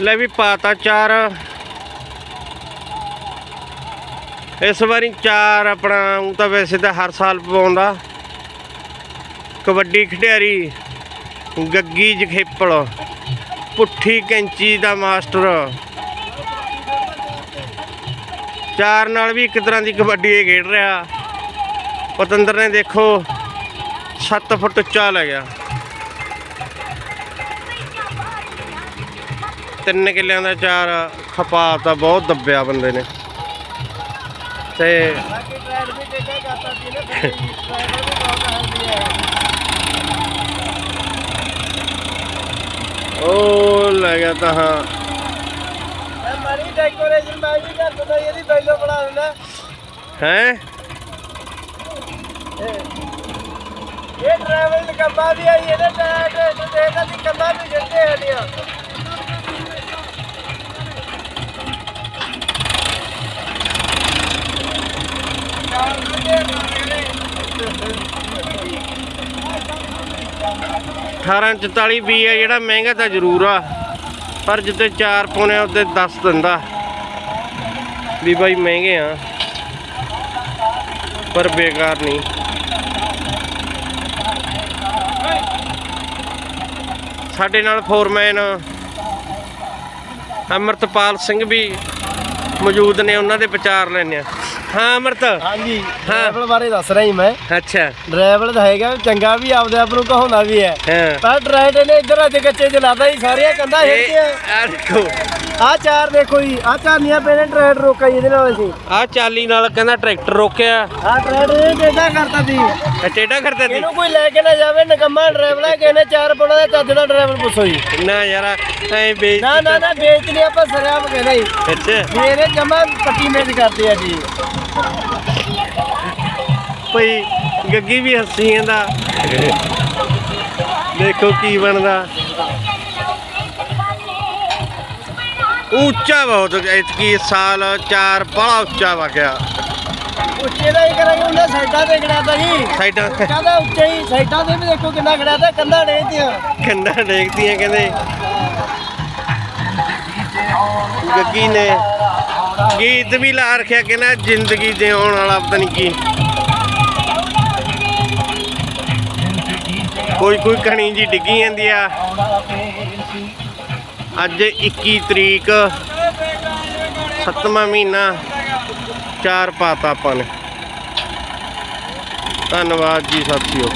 ਲੈ ਵੀ ਪਾਤਾ ਚਾਰ। ਇਸ ਵਾਰੀ ਚਾਰ ਆਪਣਾ ਊਂ ਤਾਂ ਵੈਸੇ ਤਾਂ ਹਰ ਸਾਲ ਪਵਾਉਂਦਾ। ਕਬੱਡੀ ਖਿਡਾਰੀ, ਗੱਗੀ ਜਖੇਪਲ ਪੁੱਠੀ ਕੈਂਚੀ ਦਾ ਮਾਸਟਰ। ਚਾਰ ਨਾਲ ਵੀ ਇੱਕ ਤਰ੍ਹਾਂ ਦੀ ਕਬੱਡੀ ਇਹ ਖੇਡ ਰਿਹਾ। ਪਤੰਦਰ ਨੇ ਦੇਖੋ 7 ਫੁੱਟ ਉੱਚਾ ਲੈ ਤਿੰਨ ਕਿੱਲਿਆਂ ਦਾ ਚਾਰ ਖਪਾ ਤਾਂ ਬਹੁਤ ਦੱਬਿਆ ਬੰਦੇ ਨੇ। ਤੇ ਉਹ ਲੈ ਗਿਆ ਤਾਂ ਹਾਂ। ਮੈਂ ਮਰੀ ਡੈਕੋਰੇਸ਼ਨ ਮੈਂ ਵੀ ਕਰ ਦਿੰਦਾ ਇਹਦੀ ਬੈਲੋ ਬਣਾ ਦਿੰਦਾ। ਹੈ? ਇਹ ਟਰੈਵਲ ਕੰਮਾਂ ਦੀ ਆਈ ਇਹਦੇ ਟਾਇਰ ਤੇ ਦੇਖਦਾ ਸੀ ਕੰਮਾਂ ਵੀ 1844 ਵੀ ਆ, ਜਿਹੜਾ ਮਹਿੰਗਾ ਤਾਂ ਜ਼ਰੂਰ ਆ, ਪਰ ਜਿੱਤੇ ਚਾਰ ਪਾਉਣੇ ਆ ਉੱਤੇ 10 ਦਿੰਦਾ। ਵੀ ਬਾਈ ਮਹਿੰਗੇ ਆ, ਪਰ ਬੇਕਾਰ ਨਹੀਂ। ਸਾਡੇ ਨਾਲ ਫੋਰਮੈਨ ਅਮਰਤਪਾਲ ਸਿੰਘ ਵੀ ਮੌਜੂਦ ਨੇ, ਉਹਨਾਂ ਦੇ ਵਿਚਾਰ ਲੈਣੇ ਆ। ਹਾਂ ਅਮਰਤ। ਹਾਂਜੀ ਡਰਾਈਵਰ ਬਾਰੇ ਦੱਸ ਰਹੀ ਮੈਂ। ਅੱਛਾ। ਡਰਾਈਵਰ ਤਾਂ ਹੈਗਾ ਚੰਗਾ ਵੀ ਆਪਦੇ ਆਪ ਨੂੰ ਕਹਾਉਂਦਾ ਵੀ ਹੈ। ਪਰ ਡਰਾਈਵਰ ਨੇ ਇੱਧਰ ਅੱਜ ਕੱਚੇ ਚਲਾਦਾ ਹੀ ਸਾਰੀਆਂ ਕੰਧਾਂ ਇਹ ਹਿੱਟੀਆਂ ਆ ਦੇਖੋ। ਆ ਚਾਰ ਦੇਖੋ ਜੀ ਆ ਚਾਨੀਆਂ ਪੈਣੇ ਟਰੈਕਟਰ ਰੋਕਾ ਜੀ ਇਹਦੇ ਨਾਲ ਅਸੀਂ। ਆ ਚਾਲੀ ਨਾਲ ਕਹਿੰਦਾ ਟਰੈਕਟਰ ਰੋਕਿਆ। ਆ ਟਰੈਕਟਰ ਇਹ ਟੇਡਾ ਕਰਤਾ ਸੀ ਟੇਢਾ ਕਰਦਾ ਸੀ ਇਹਨੂੰ ਕੋਈ ਲੈ ਕੇ ਨਾ ਜਾਵੇ ਨਕੰਮਾ ਡਰਾਈਵਰ ਨੇ ਚਾਰ ਪਾਉਣਾ ਦਾ ਚੱਜ ਦਾ ਡਰਾਈਵਰ ਪੁੱਛੋ ਜੀ। ਨਾ ਯਾਰ ਐ ਬੇਇੱਜ਼ਤੀ ਨਾ ਨਾ ਨਾ ਵੇਚ ਨਹੀਂ ਆਪਾਂ ਸਰਿਆਮ ਕਹਿੰਦਾ ਜੀ ਅੱਛਾ। ਮੇਰੇ ਜਮਾ ਪੱਟੀ ਮੇਜ ਕਰਦੇ ਆ ਜੀ। ਭਈ ਗੱਗੀ ਵੀ ਹੱਸੀ ਜਾਂਦਾ। ਦੇਖੋ ਕੀ ਬਣਦਾ। ਉੱਚਾ ਬਹੁਤ ਇਤਕੀ ਸਾਲ ਚਾਰ ਬੜਾ ਉੱਚਾ ਵਾ ਗਿਆ ਉੱਚੇ ਦਾ ਹੀ ਕਰਾਂਗੇ ਉਹਨਾਂ ਸਾਈਡਾਂ ਤੇ ਖੜਾਤਾ ਜੀ। ਸਾਈਡਾਂ ਕਹਿੰਦਾ ਉੱਚੇ ਹੀ ਸਾਈਡਾਂ ਤੇ ਵੀ ਦੇਖੋ ਕਿੰਨਾ ਖੜਾਤਾ ਕੰਧਾਂ ਡੇਗਦੀਆਂ ਕੰਡਾ ਡੇਗਦੀਆਂ ਕਹਿੰਦੇ। ਗੱਗੀ ਨੇ ਗੀਤ ਵੀ ਲਾ ਰੱਖਿਆ ਕਹਿੰਦਾ ਜ਼ਿੰਦਗੀ ਜਿਉਣ ਵਾਲਾ ਪਤਾ ਨਹੀਂ ਕੀ। ਕੋਈ ਕੋਈ ਕਣੀ ਜੀ ਡਿੱਗੀ ਜਾਂਦੀ ਆ। ਅੱਜ 21 ਤਰੀਕ 7ਵਾਂ ਮਹੀਨਾ, ਚਾਰ ਪਾਤਾ ਆਪਾਂ ਨੇ। ਧੰਨਵਾਦ ਜੀ ਸਾਥੀਓ